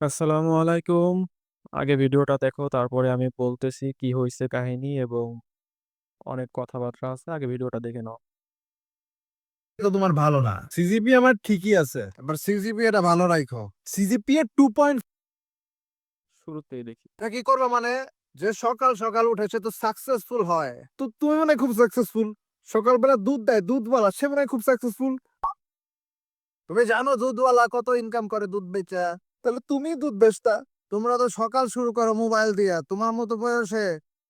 আসসালামু আলাইকুম। আগে ভিডিওটা দেখো তারপরে আমি বলতেছি কি হইছে কাহিনী এবং অনেক কথাবার্তা আছে। আগে ভিডিওটা দেখে নাও। তো তোমার ভালো না। সিজিপি আমার ঠিকই আছে। এবার সিজিপি এটা ভালো রাইখো। সিজিপি এর 2 পয়েন্ট শুরুতেই দেখি। কি করবা মানে যে সকাল সকাল উঠে সে তো সাকসেসফুল হয়। তো তুমি মানে খুব সাকসেসফুল। সকালবেলা দুধ দেয় দুধওয়ালা সে মানে খুব সাকসেসফুল। তুমি জানো দুধওয়ালা কত ইনকাম করে দুধ বেচা? তাহলে তুমি দুধ বেচতা। তোমরা তো সকাল শুরু করো মোবাইল দিয়া। তোমার মতো বয়সে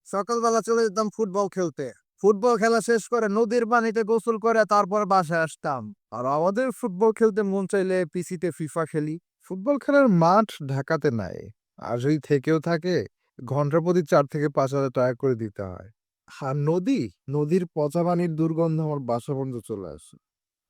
সকালবেলা চলে যেতাম ফুটবল খেলতে। ফুটবল খেলা শেষ করে নদীর পানিতে গোসল করে তারপর বাসায় আসতাম। আর আমাদের ফুটবল খেলতে মন চাইলে পিসিতে ফিফা খেলি। ফুটবল খেলার মাঠ ঢাকাতে নাই। আর যদি থেকেও থাকে, ঘণ্টা প্রতি চার থেকে পাঁচ হাজার টাকা করে দিতে হয়। আর নদী, নদীর পচা পানির দুর্গন্ধ আমার বাসা পর্যন্ত চলে আসে।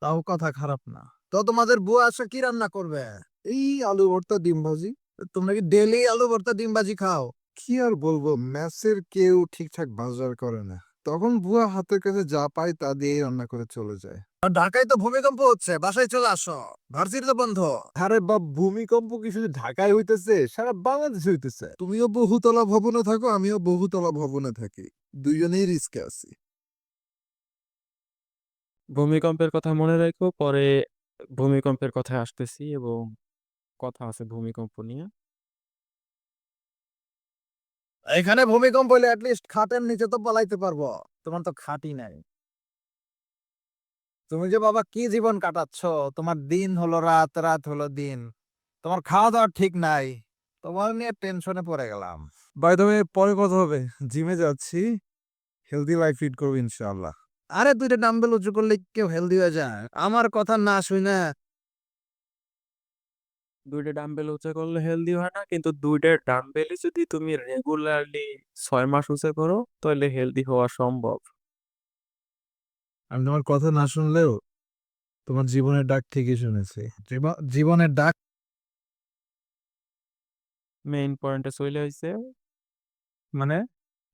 তাও কথা খারাপ না। তো তোমাদের বুয়া আসা কি রান্না করবে? এই আলু ভর্তা ডিম ভাজি। তোমরা কি ডেইলি আলু ভর্তা ডিম ভাজি খাও? কি আর বলব মেসের কেউ ঠিকঠাক বাজার করে না। তখন বুয়া হাতের কাছে যা পায় তা দিয়েই রান্না করে চলে যায়। আর ঢাকায় তো ভূমিকম্প হচ্ছে বাসায় চলে আসো ভার্সিটি তো বন্ধ আরে বাপ ভূমিকম্প কি শুধু ঢাকায় হইতেছে সারা বাংলাদেশ হইতেছে তুমিও বহুতলা ভবনে থাকো আমিও বহুতলা ভবনে থাকি দুইজনেই রিস্কে আছি ভূমিকম্পের কথা মনে রেখো পরে ভূমিকম্পের কথায় আসতেছি এবং কথা আছে ভূমিকম্প নিয়ে। এখানে ভূমিকম্প হলে অ্যাটলিস্ট খাটের নিচে তো পালাইতে পারব তোমার তো খাটই নাই। তুমি যে বাবা কি জীবন কাটাচ্ছ? তোমার দিন হলো রাত রাত হলো দিন। তোমার খাওয়া দাওয়া ঠিক নাই তোমার নিয়ে টেনশনে পড়ে গেলাম। বাই দ্য পরে কথা হবে। জিমে যাচ্ছি হেলদি লাইফ ফিট করব ইনশাআল্লাহ। আরে দুইটা ডাম্বেল উঁচু করলে কেউ হেলদি হয়ে যায় আমার কথা না শুই না ২ ডাম্বেল উঁচু করলে হেলদি হয় না। কিন্তু ২ টা ডাম্বেলই যদি তুমি রেগুলারলি ৬ মাস উঁচু করো তাহলে হেলদি হওয়া সম্ভব। আমি তোমার কথা না শুনলেও তোমার জীবনের ডাক ঠিকই শুনেছি জীব- জীবনের ডাক মেইন পয়েন্টে চইলা আইছে। মানে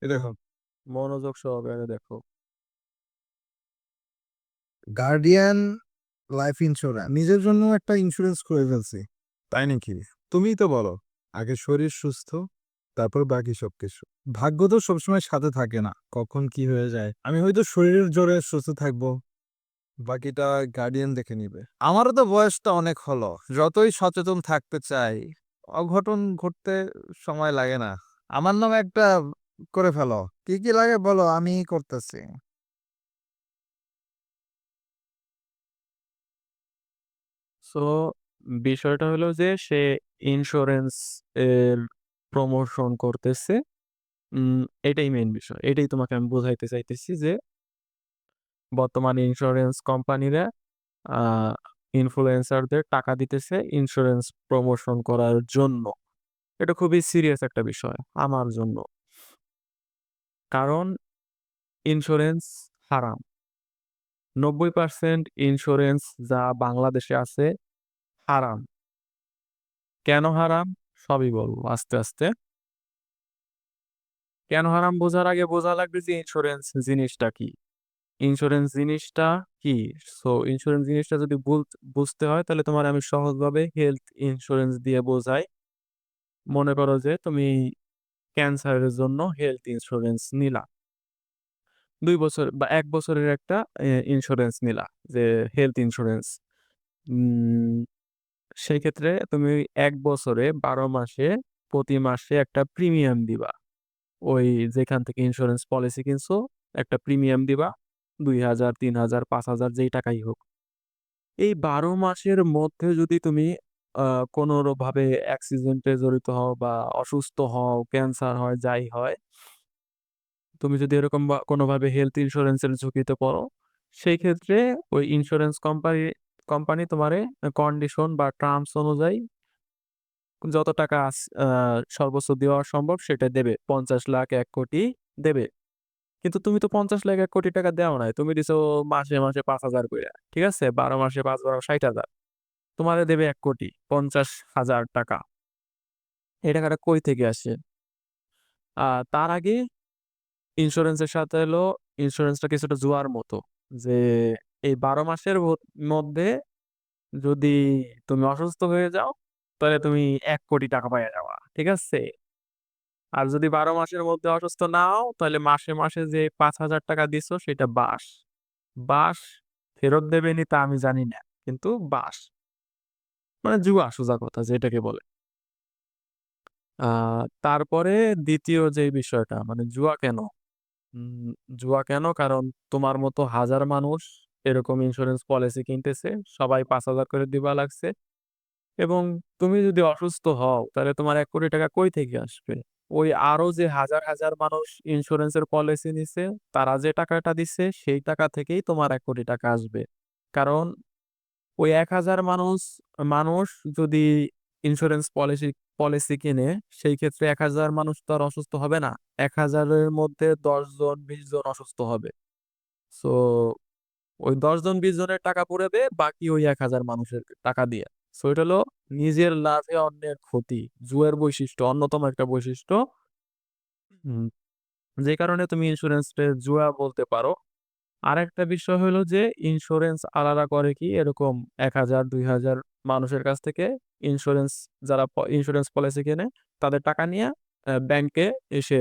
এ দেখো মনোযোগ সহকারে দেখো। গার্ডিয়ান লাইফ ইন্স্যুরেন্স নিজের জন্য একটা ইন্স্যুরেন্স করে ফেলছি। তাই নাকি? তুমিই তো বলো, আগে শরীর সুস্থ, তারপর বাকি সবকিছু। ভাগ্য তো সবসময় সাথে থাকে না, কখন কি হয়ে যায়। আমি হয়তো শরীরের জোরে সুস্থ থাকব, বাকিটা গার্ডিয়ান দেখে নিবে। আমারও তো বয়সটা অনেক হলো, যতই সচেতন থাকতে চাই, অঘটন ঘটতে সময় লাগে না। আমার নামে একটা করে ফেলো, কি কি লাগে বলো আমি করতেছি। সো, বিষয়টা হলো যে, সে ইন্স্যুরেন্স এর প্রমোশন করতেছে। উম, এটাই মেইন বিষয়। এটাই তোমাকে আমি বোঝাইতে চাইতেছি যে, বর্তমানে ইন্স্যুরেন্স কোম্পানিরা আ ইনফ্লুয়েন্সারদের টাকা দিতেছে ইন্স্যুরেন্স প্রমোশন করার জন্য। এটা খুবই সিরিয়াস একটা বিষয়, আমার জন্য। কারণ ইন্স্যুরেন্স হারাম। ৯০% ইন্স্যুরেন্স যা বাংলাদেশে আছে হারাম। কেন হারাম? সবই বলব আস্তে, আস্তে। কেন হারাম বোঝার আগে বোঝা লাগবে যে ইন্স্যুরেন্স জিনিসটা কি? ইন্স্যুরেন্স জিনিসটা কি? সো ইন্স্যুরেন্স জিনিসটা যদি বুঝতে হয় তাহলে তোমার আমি সহজভাবে হেলথ ইন্সুরেন্স দিয়ে বোঝাই। মনে করো যে তুমি ক্যান্সারের জন্য হেলথ ইন্সুরেন্স নিলা। ২ বছর বা এক বছরের একটা ইন্স্যুরেন্স নিলা যে হেলথ ইন্স্যুরেন্স সেই ক্ষেত্রে তুমি এক বছরে ১২ মাসে প্রতি মাসে একটা প্রিমিয়াম দিবা। ওই যেখান থেকে ইন্স্যুরেন্স পলিসি কিনছো একটা প্রিমিয়াম দিবা। ২,০০০, ৩,০০০, ৫,০০০ যেই টাকাই হোক। এই ১২ মাসের মধ্যে যদি তুমি কোনভাবে অ্যাক্সিডেন্টে জড়িত হও বা অসুস্থ হও, ক্যান্সার হয়, যাই হয় তুমি যদি এরকম কোনোভাবে হেলথ ইন্সুরেন্সের ঝুঁকিতে পড়ো, সেই ক্ষেত্রে ওই ইন্সুরেন্স কোম্পানি কোম্পানি তোমারে কন্ডিশন বা টার্মস অনুযায়ী যত টাকা সর্বোচ্চ দেওয়া সম্ভব সেটা দেবে। ৫০ লাখ, এক কোটি দেবে। কিন্তু তুমি তো ৫০ লাখ, এক কোটি টাকা দেও নাই। তুমি দিছো মাসে, মাসে ৫,০০০ কইরা। ঠিক আছে? ১২ মাসে ৫, ১২ ৬০,০০০ তোমারে দেবে এক কোটি ৫০,০০০ টাকা। এই টাকাটা কই থেকে আসে? তার আগে ইন্সুরেন্সের সাথে হলো ইন্সুরেন্সটা কিছুটা জুয়ার মতো। যে এই ১২ মাসের মধ্যে যদি তুমি অসুস্থ হয়ে যাও, তাহলে তুমি এক কোটি টাকা পাইয়া যাবা। ঠিক আছে? আর যদি ১২ মাসের মধ্যে অসুস্থ না হও, তাহলে মাসে, মাসে যে ৳৫,০০০ টাকা দিছো সেটা বাস বাস ফেরত দেবে নি তা আমি জানি না। কিন্তু বাস মানে জুয়া সোজা কথা যেটাকে বলে। আ তারপরে দ্বিতীয় যে বিষয়টা মানে জুয়া কেন? উম জুয়া কেন? কারণ তোমার মতো হাজার মানুষ এরকম ইন্সুরেন্স পলিসি কিনতেছে। সবাই ৫,০০০ করে দিবা লাগছে। এবং তুমি যদি অসুস্থ হও তাহলে তোমার ৳১ কোটি টাকা কই থেকে আসবে? ওই আরও যে হাজার, হাজার মানুষ ইন্সুরেন্সের পলিসি নিছে, তারা যে টাকাটা দিচ্ছে সেই টাকা থেকেই তোমার ৳১ কোটি টাকা আসবে। কারণ ওই ১,০০০ মানুষ মানুষ যদি ইন্সুরেন্স পলিসি পলিসি কিনে, সেই ক্ষেত্রে ১,০০০ মানুষ তো আর অসুস্থ হবে না। এক হাজারের মধ্যে ১০ জন ২০ জন অসুস্থ হবে। সো ওই দশজন বিশ জনের টাকা পুড়াবে, বাকি ওই ১,০০০ মানুষের টাকা দিয়ে। সো এটা হলো নিজের লাভে অন্যের ক্ষতি। জুয়ার বৈশিষ্ট্য অন্যতম একটা বৈশিষ্ট্য। যে কারণে তুমি ইন্সুরেন্সকে জুয়া বলতে পারো। আরেকটা বিষয় হলো যে ইন্স্যুরেন্স আলাদা করে কি এরকম এক হাজার, দুই হাজার মানুষের কাছ থেকে ইন্স্যুরেন্স যারা ইন্স্যুরেন্স পলিসি কেনে, তাদের টাকা নিয়ে ব্যাংকে এসে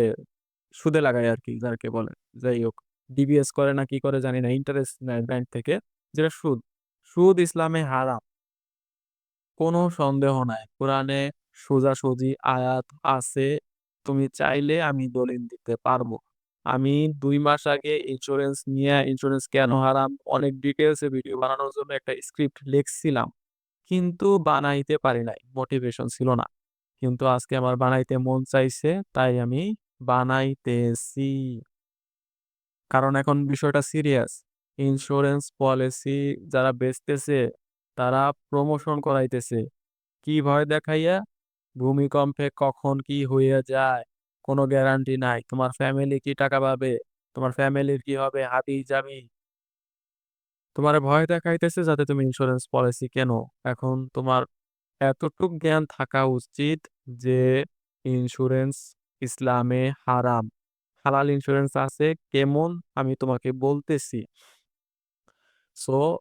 সুদে লাগায় আরকি যাকে বলে। যাই হোক ডিবিএস করে না কি করে জানি না। ইন্টারেস্ট নেয় ব্যাংক থেকে, যেটা সুদ। সুদ ইসলামে হারাম। কোনো সন্দেহ নাই। কোরআনে সোজাসুজি আয়াত আছে। তুমি চাইলে আমি দলিল দিতে পারব। আমি ২ মাস আগে ইন্সুরেন্স নিয়ে ইন্সুরেন্স কেন হারাম, অনেক ডিটেইলস এ ভিডিও বানানোর জন্য একটা স্ক্রিপ্ট লিখছিলাম। কিন্তু বানাইতে পারি নাই। মোটিভেশন ছিল না। কিন্তু আজকে আমার বানাইতে মন চাইছে, তাই আমি বানাইতেছি। কারণ এখন বিষয়টা সিরিয়াস। ইন্সুরেন্স পলিসি যারা বেচতেছে, তারা প্রমোশন করাইতেছে। কি ভয় দেখাইয়া? ভূমিকম্পে কখন কি হইয়া যায় কোনো গ্যারান্টি নাই। তোমার ফ্যামিলি কি টাকা পাবে? তোমার ফ্যামিলির কি হবে? হাবি-জাবি। তোমারে ভয় দেখাইতেছে যাতে তুমি ইন্সুরেন্স পলিসি কেনো। এখন তোমার এতটুক জ্ঞান থাকা উচিত যে ইন্সুরেন্স ইসলামে হারাম। হালাল ইন্সুরেন্স আছে কেমন আমি তোমাকে বলতেছি। সো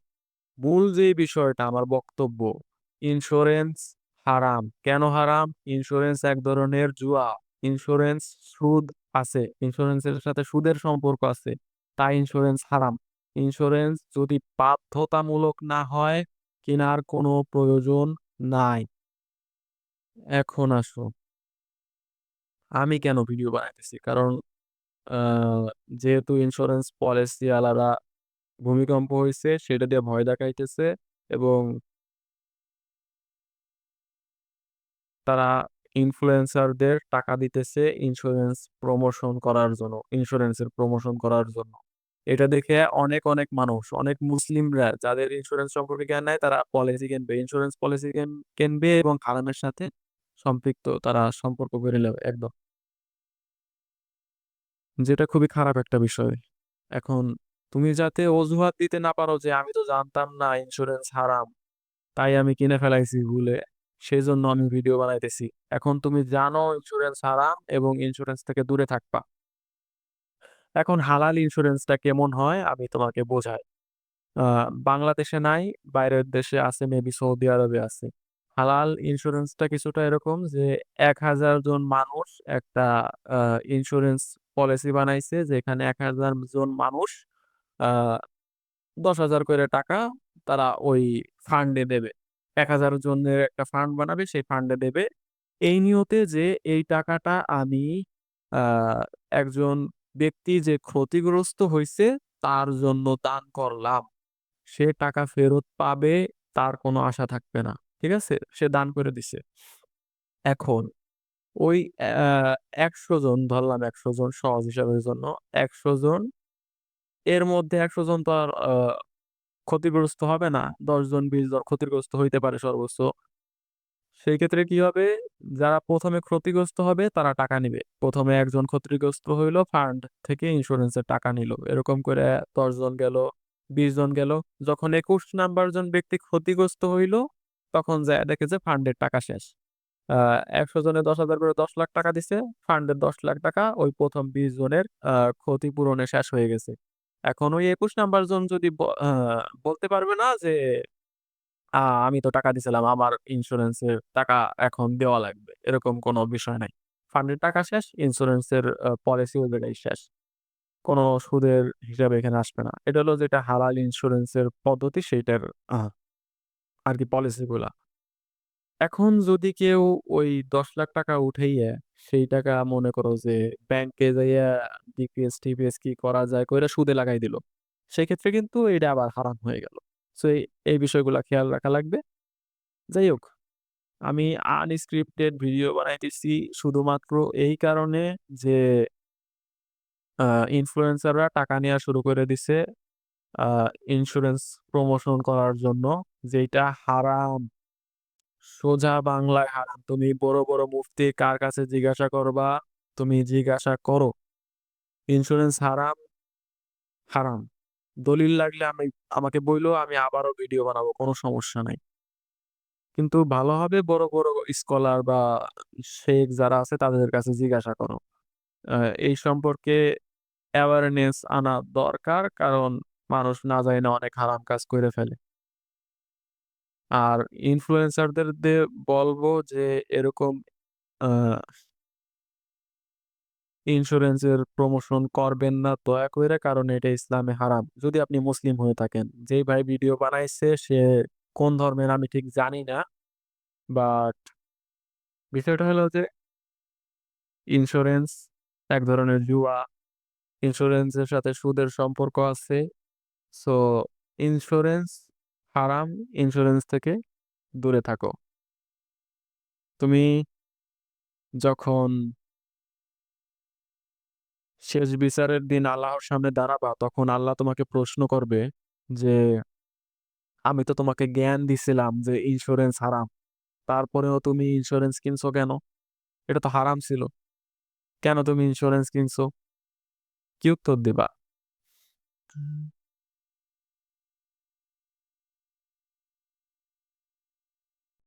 মূল যে বিষয়টা আমার বক্তব্য, ইন্সুরেন্স হারাম। কেন হারাম? ইন্সুরেন্স এক ধরনের জুয়া। ইন্সুরেন্স সুদ আছে। ইন্সুরেন্সের সাথে সুদের সম্পর্ক আছে। তাই ইন্স্যুরেন্স হারাম। ইন্স্যুরেন্স যদি বাধ্যতামূলক না হয়, কেনার কোনো প্রয়োজন নাই। এখন আসো আমি কেন ভিডিও বানাইতেছি? কারণ যেহেতু ইন্স্যুরেন্স পলিসি আলারা ভূমিকম্প হইছে সেটা দিয়ে ভয় দেখাইতেছে এবং তারা ইনফ্লুয়েন্সারদের টাকা দিতেছে ইন্স্যুরেন্স প্রমোশন করার জন্য, ইন্সুরেন্সের প্রমোশন করার জন্য। এটা দেখে অনেক, অনেক মানুষ, অনেক মুসলিমরা যাদের ইন্স্যুরেন্স সম্পর্কে জ্ঞান নাই তারা পলিসি কিনবে। ইন্স্যুরেন্স পলিসি কেন কিনবে এবং হারামের সাথে সম্পৃক্ত তারা সম্পর্ক গড়ে নেবে একদম। যেটা খুবই খারাপ একটা বিষয়। এখন তুমি যাতে অজুহাত দিতে না পারো যে আমি তো জানতাম না ইন্স্যুরেন্স হারাম। তাই আমি কিনে ফেলাইছি ভুলে। সেজন্য আমি ভিডিও বানাইতেছি। এখন তুমি জানো ইন্স্যুরেন্স হারাম এবং ইন্স্যুরেন্স থেকে দূরে থাকবা। এখন হালাল ইন্সুরেন্সটা কেমন হয় আমি তোমাকে বোঝাই। বাংলাদেশে নাই, বাইরের দেশে আছে মেবি সৌদি আরবে আছে। হালাল ইন্সুরেন্সটা কিছুটা এরকম যে ১,০০০ জন মানুষ একটা আ ইন্সুরেন্স পলিসি বানাইছে যেখানে ১,০০০ জন মানুষ দশ হাজার করে টাকা তারা ওই ফান্ডে দেবে। ১,০০০ জনের একটা ফান্ড বানাবে সেই ফান্ডে দেবে। এই নিয়তে যে এই টাকাটা আমি একজন ব্যক্তি যে ক্ষতিগ্রস্ত হইছে তার জন্য দান করলাম। সে টাকা ফেরত পাবে তার কোনো আশা থাকবে না। ঠিক আছে? সে দান করে দিছে। এখন ওই ১০০ জন ধরলাম ১০০ জন সহজ হিসাবের জন্য। ১০০ জন এর মধ্যে ১০০ জন তো আর ক্ষতিগ্রস্ত হবে না। ১০ জন ২০ জন ক্ষতিগ্রস্ত হইতে পারে সর্বোচ্চ। সেই ক্ষেত্রে কি হবে? যারা প্রথমে ক্ষতিগ্রস্ত হবে তারা টাকা নিবে। ১ম এ একজন ক্ষতিগ্রস্ত হইল ফান্ড থেকে ইন্সুরেন্সের টাকা নিলো। এরকম করে ১০ জন গেল, ২০ জন গেল। যখন ২১ নাম্বার জন ব্যক্তি ক্ষতিগ্রস্ত হইল, তখন যায়া দেখে যে ফান্ডের টাকা শেষ। একশো ১০০ জনে ১০,০০০ করে ১০ লাখ টাকা দিছে। ফান্ডের ১০ লাখ টাকা ওই ১ম ২০ জনের ক্ষতিপূরণে শেষ হয়ে গেছে। এখন ওই ২১ নাম্বার জন যদি বলতে পারবে না যে আমি তো টাকা দিছিলাম আমার ইন্সুরেন্সের টাকা এখন দেওয়া লাগবে। এরকম কোনো বিষয় নাই। ফান্ডের টাকা শেষ, ইন্সুরেন্সের আ পলিসি জায়গায় শেষ। কোনো সুদের হিসাব এখানে আসবে না। এটা হলো যেটা হালাল ইন্সুরেন্সের পদ্ধতি সেইটার আ আরকি পলিসিগুলা। এখন যদি কেউ ওই ৳১০,০০,০০০ উঠাইয়া সেই টাকা মনে করো যে ব্যাংকে যাইয়া ডিপিএস-টিপিএস কি করা যায় কইরা সুদে লাগাই দিল। সেক্ষেত্রে কিন্তু এটা আবার হারাম হয়ে গেল। সো এই, এই বিষয়গুলা খেয়াল রাখা লাগবে। যাই হোক, আমি আনস্ক্রিপ্টেড ভিডিও বানাইতেছি শুধুমাত্র এই কারণে যে ইনফ্লুয়েন্সাররা টাকা নেয়া শুরু করে দিছে আ প্রমোশন করার জন্য যেইটা হারাম। সোজা বাংলায় হারাম। তুমি বড়, বড় মুফতি কার কাছে জিজ্ঞাসা করবা, তুমি জিজ্ঞাসা করো। ইন্সুরেন্স হারাম, হারাম। দলিল লাগলে আমি আমাকে বইলো আমি আবারও ভিডিও বানাবো। কোনো সমস্যা নাই। কিন্তু ভালোভাবে বড়, বড় স্কলার বা শেখ যারা আছে তাদের কাছে জিজ্ঞাসা করো। এই সম্পর্কে অ্যাওয়ারনেস আনা দরকার। কারণ মানুষ না জাইনা অনেক হারাম কাজ করে ফেলে। আর ইনফ্লুয়েন্সারদের বলব যে, এরকম, আ ইন্সুরেন্সের প্রমোশন করবেন না, দয়া কইরা, কারণ এটা ইসলামে হারাম। যদি আপনি মুসলিম হয়ে থাকেন। যেই ভাই ভিডিও বানাইছে, সে কোন ধর্মের আমি ঠিক জানি না। বাট বিষয়টা হলো যে ইন্সুরেন্স এক ধরনের জুয়া। ইন্সুরেন্সের সাথে সুদের সম্পর্ক আছে। সো ইন্সুরেন্স হারাম। ইন্সুরেন্স থেকে দূরে থাকো। তুমি যখন শেষ বিচারের দিন আল্লাহর সামনে দাঁড়াবা তখন আল্লাহ তোমাকে প্রশ্ন করবে যে, "আমি তো তোমাকে জ্ঞান দিছিলাম যে ইন্স্যুরেন্স হারাম। তারপরেও তুমি ইন্স্যুরেন্স কিনছো কেন? এটা তো হারাম ছিল। কেন তুমি ইন্স্যুরেন্স কিনছো?" কি উত্তর দিবা?